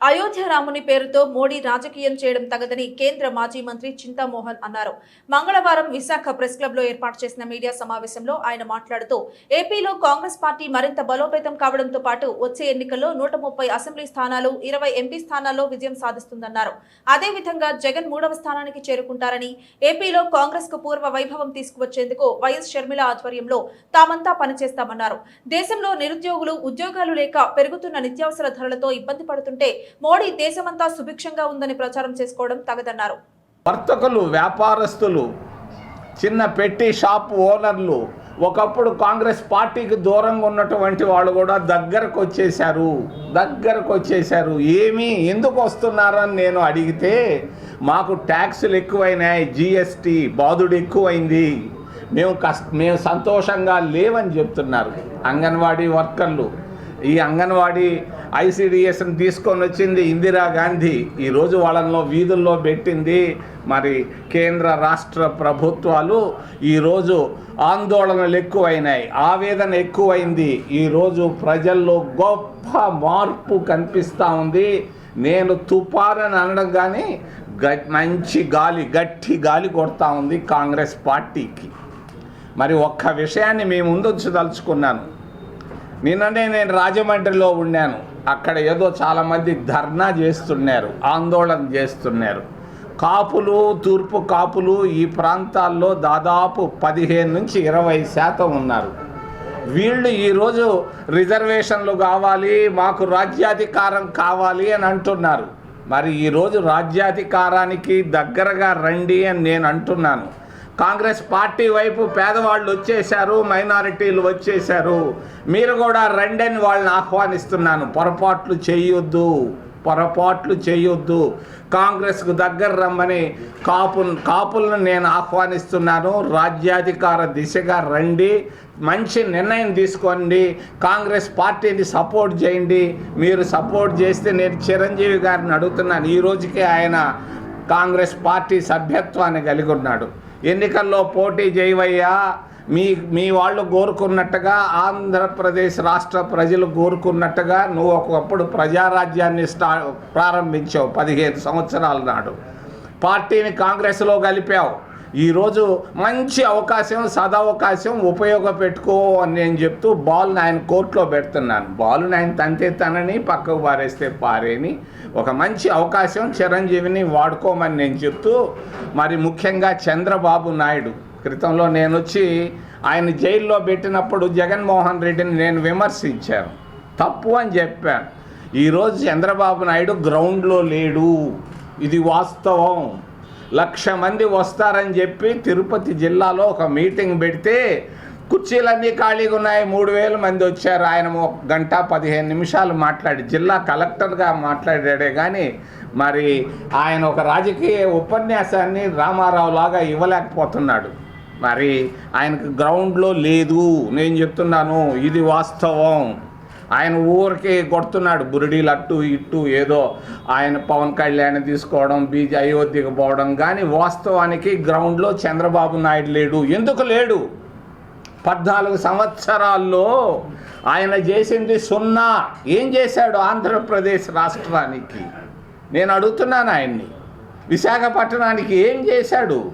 అయోధ్య రాముని పేరుతో మోడీ రాజకీయం చేయడం తగదని కేంద్ర మాజీ మంత్రి చింతామోహన్ అన్నారు. మంగళవారం విశాఖ ప్రెస్ క్లబ్లో ఏర్పాటు చేసిన మీడియా సమావేశంలో ఆయన మాట్లాడుతూ ఏపీలో కాంగ్రెస్ పార్టీ మరింత బలోపేతం కావడంతో పాటు వచ్చే ఎన్నికల్లో నూట ముప్పై అసెంబ్లీ స్థానాలు ఇరవై ఎంపీ స్థానాల్లో విజయం సాధిస్తుందన్నారు. అదేవిధంగా జగన్ మూడవ స్థానానికి చేరుకుంటారని ఏపీలో కాంగ్రెస్కు పూర్వ వైభవం తీసుకువచ్చేందుకు వైఎస్ షర్మిల ఆధ్వర్యంలో తామంతా పనిచేస్తామన్నారు. దేశంలో నిరుద్యోగులు ఉద్యోగాలు లేక పెరుగుతున్న నిత్యావసర ధరలతో ఇబ్బంది పడుతుంటే మోడీ దేశమంతా సుభిక్షంగా ఉందని ప్రచారం చేసుకోవడం తగదన్నారు. వర్తకులు వ్యాపారస్తులు చిన్న పెట్టి షాప్ ఓనర్లు ఒకప్పుడు కాంగ్రెస్ పార్టీకి దూరంగా ఉన్నటువంటి వాళ్ళు కూడా దగ్గరకు వచ్చేసారు దగ్గరకు వచ్చేసారు ఏమి? ఎందుకు వస్తున్నారని నేను అడిగితే మాకు ట్యాక్సులు ఎక్కువైనాయి జిఎస్టీ బాధుడు ఎక్కువైంది. మేము కష్ట మేము సంతోషంగా లేవని చెప్తున్నారు అంగన్వాడీ వర్కర్లు. ఈ అంగన్వాడీ ఐసిడిఎస్ని తీసుకొని వచ్చింది ఇందిరాగాంధీ ఈరోజు వాళ్ళలో వీధుల్లో పెట్టింది మరి కేంద్ర రాష్ట్ర ప్రభుత్వాలు. ఈరోజు ఆందోళనలు ఎక్కువైనాయి. ఆవేదన ఎక్కువైంది. ఈరోజు ప్రజల్లో గొప్ప మార్పు కనిపిస్తూ ఉంది. నేను తుపారని అనడం కానీ గ- మంచి గాలి గట్టి గాలి కొడతా ఉంది కాంగ్రెస్ పార్టీకి. మరి ఒక్క విషయాన్ని మేము తలుచుకున్నాను నిన్ననే నేను రాజమండ్రిలో ఉన్నాను అక్కడ ఏదో చాలామంది ధర్నా చేస్తున్నారు ఆందోళన చేస్తున్నారు. కాపులు తూర్పు కాపులు ఈ ప్రాంతాల్లో దాదాపు పదిహేను నుంచి ఇరవై శాతం ఉన్నారు. వీళ్ళు ఈరోజు రిజర్వేషన్లు కావాలి మాకు రాజ్యాధికారం కావాలి అని అంటున్నారు. మరి ఈరోజు రాజ్యాధికారానికి దగ్గరగా రండి అని నేను అంటున్నాను. కాంగ్రెస్ పార్టీ వైపు పేదవాళ్ళు వచ్చేశారు మైనారిటీలు వచ్చేశారు. మీరు కూడా రెండని వాళ్ళని ఆహ్వానిస్తున్నాను. పొరపాట్లు చేయొద్దు పొరపాట్లు చేయొద్దు. కాంగ్రెస్కు దగ్గర రమ్మని కాపు కాపులను నేను ఆహ్వానిస్తున్నాను. రాజ్యాధికార దిశగా రండి. మంచి నిర్ణయం తీసుకోండి. కాంగ్రెస్ పార్టీని సపోర్ట్ చేయండి. మీరు సపోర్ట్ చేస్తే నేను చిరంజీవి గారిని అడుగుతున్నాను. ఈ రోజుకే ఆయన కాంగ్రెస్ పార్టీ సభ్యత్వాన్ని కలిగి ఉన్నాడు. ఎన్నికల్లో పోటీ చేయవయ్యా. మీ మీ వాళ్ళు కోరుకున్నట్టుగా ఆంధ్రప్రదేశ్ రాష్ట్ర ప్రజలు కోరుకున్నట్టుగా నువ్వు ఒకప్పుడు ప్రజారాజ్యాన్ని స్టా ప్రారంభించావు పదిహేను సంవత్సరాల నాడు. పార్టీని కాంగ్రెస్లో కలిపావు. ఈరోజు మంచి అవకాశం సదవకాశం ఉపయోగపెట్టుకో అని నేను చెప్తూ బాల్ని ఆయన కోర్టులో పెడుతున్నాను. బాల్ని ఆయన తంతే తనని పక్కకు పారేస్తే పారేని. ఒక మంచి అవకాశం చిరంజీవిని వాడుకోమని నేను చెప్తూ మరి ముఖ్యంగా చంద్రబాబు నాయుడు క్రితంలో నేను వచ్చి ఆయన జైల్లో పెట్టినప్పుడు జగన్మోహన్ రెడ్డిని నేను విమర్శించాను. తప్పు అని చెప్పాను. ఈరోజు చంద్రబాబు నాయుడు గ్రౌండ్లో లేడు. ఇది వాస్తవం. లక్ష మంది వస్తారని చెప్పి తిరుపతి జిల్లాలో ఒక మీటింగ్ పెడితే కుర్చీలన్నీ ఖాళీగా ఉన్నాయి. మూడు వేల మంది వచ్చారు. ఆయన ఒక గంట పదిహేను నిమిషాలు మాట్లాడి జిల్లా కలెక్టర్గా మాట్లాడాడే కానీ మరి ఆయన ఒక రాజకీయ ఉపన్యాసాన్ని రామారావు లాగా ఇవ్వలేకపోతున్నాడు. మరి ఆయనకు గ్రౌండ్లో లేదు. నేను చెప్తున్నాను ఇది వాస్తవం. ఆయన ఊరికే కొడుతున్నాడు. బురిడీలు అట్టు ఇట్టు ఏదో ఆయన పవన్ కళ్యాణ్ తీసుకోవడం బీజే అయోధ్యకు పోవడం. కానీ వాస్తవానికి గ్రౌండ్లో చంద్రబాబు నాయుడు లేడు. ఎందుకు లేడు? పద్నాలుగు సంవత్సరాల్లో ఆయన చేసింది సున్నా. ఏం చేశాడు ఆంధ్రప్రదేశ్ రాష్ట్రానికి? నేను అడుగుతున్నాను ఆయన్ని. విశాఖపట్నానికి ఏం చేశాడు?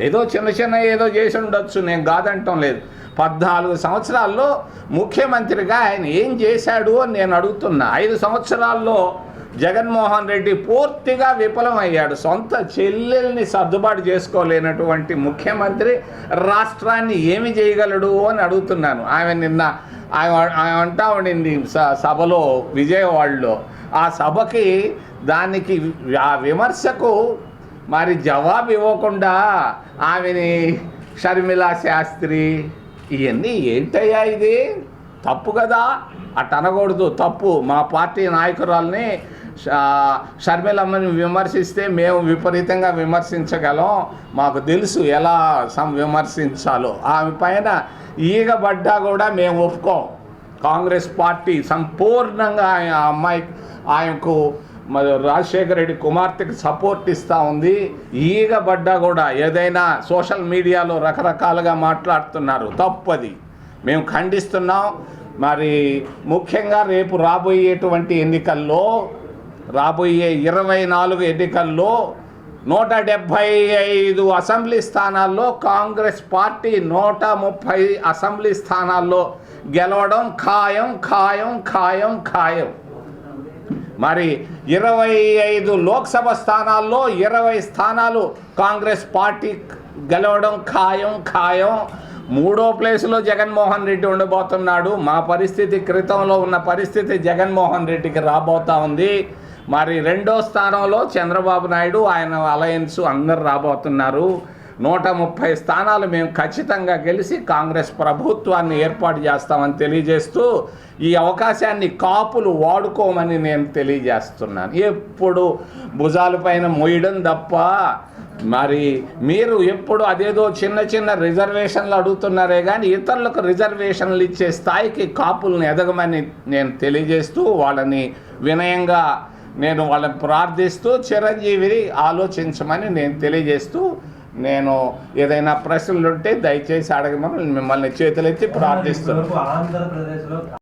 ఏదో చిన్న చిన్న ఏదో చేసి ఉండొచ్చు నేను కాదంటం లేదు. పద్నాలుగు సంవత్సరాల్లో ముఖ్యమంత్రిగా ఆయన ఏం చేశాడు అని నేను అడుగుతున్నా. ఐదు సంవత్సరాల్లో జగన్మోహన్ రెడ్డి పూర్తిగా విఫలమయ్యాడు. సొంత చెల్లెల్ని సర్దుబాటు చేసుకోలేనటువంటి ముఖ్యమంత్రి రాష్ట్రాన్ని ఏమి చేయగలడు అని అడుగుతున్నాను. ఆమె నిన్న ఆమె అంటా ఉండింది స- సభలో విజయవాడలో. ఆ సభకి దానికి ఆ విమర్శకు మరి జవాబు ఇవ్వకుండా ఆమెని షర్మిలా శాస్త్రి ఇవన్నీ ఏంటయ్యా ఇది? తప్పు కదా? అట్ అనకూడదు తప్పు. మా పార్టీ నాయకురాల్ని షర్మిలమ్మని విమర్శిస్తే మేము విపరీతంగా విమర్శించగలం. మాకు తెలుసు ఎలా సం విమర్శించాలో. ఆమె పైన ఈగబడ్డా కూడా మేము ఒప్పుకోం. కాంగ్రెస్ పార్టీ సంపూర్ణంగా ఆయన ఆ అమ్మాయి ఆయనకు మరి రాజశేఖర రెడ్డి కుమార్తెకి సపోర్ట్ ఇస్తూ ఉంది. ఈగబడ్డా కూడా ఏదైనా సోషల్ మీడియాలో రకరకాలుగా మాట్లాడుతున్నారు. తప్పది. మేము ఖండిస్తున్నాం. మరి ముఖ్యంగా రేపు రాబోయేటువంటి ఎన్నికల్లో రాబోయే ఇరవై నాలుగు ఎన్నికల్లో నూట డెబ్భై ఐదు అసెంబ్లీ స్థానాల్లో కాంగ్రెస్ పార్టీ నూట ముప్పై అసెంబ్లీ స్థానాల్లో గెలవడం ఖాయం ఖాయం ఖాయం ఖాయం. మరి ఇరవై ఐదు లోక్సభ స్థానాల్లో ఇరవై స్థానాలు కాంగ్రెస్ పార్టీ గెలవడం ఖాయం ఖాయం. మూడో ప్లేసులో జగన్మోహన్ రెడ్డి ఉండబోతున్నాడు. మా పరిస్థితి క్రితంలో ఉన్న పరిస్థితి జగన్మోహన్ రెడ్డికి రాబోతా ఉంది. మరి రెండో స్థానంలో చంద్రబాబు నాయుడు ఆయన అలయన్స్ అందరు రాబోతున్నారు. నూట ముప్పై స్థానాలు మేము ఖచ్చితంగా గెలిచి కాంగ్రెస్ ప్రభుత్వాన్ని ఏర్పాటు చేస్తామని తెలియజేస్తూ ఈ అవకాశాన్ని కాపులు వాడుకోమని నేను తెలియజేస్తున్నాను. ఎప్పుడు భుజాలపైన మోయడం తప్ప మరి మీరు ఎప్పుడు అదేదో చిన్న చిన్న రిజర్వేషన్లు అడుగుతున్నారే కానీ ఇతరులకు రిజర్వేషన్లు ఇచ్చే స్థాయికి కాపులను ఎదగమని నేను తెలియజేస్తూ వాళ్ళని వినయంగా నేను వాళ్ళని ప్రార్థిస్తూ చిరంజీవిని ఆలోచించమని నేను తెలియజేస్తూ నేను ఏదైనా ప్రశ్నలు ఉంటే దయచేసి అడగమని మిమ్మల్ని చేతులెత్తి ప్రార్థిస్తున్నాను.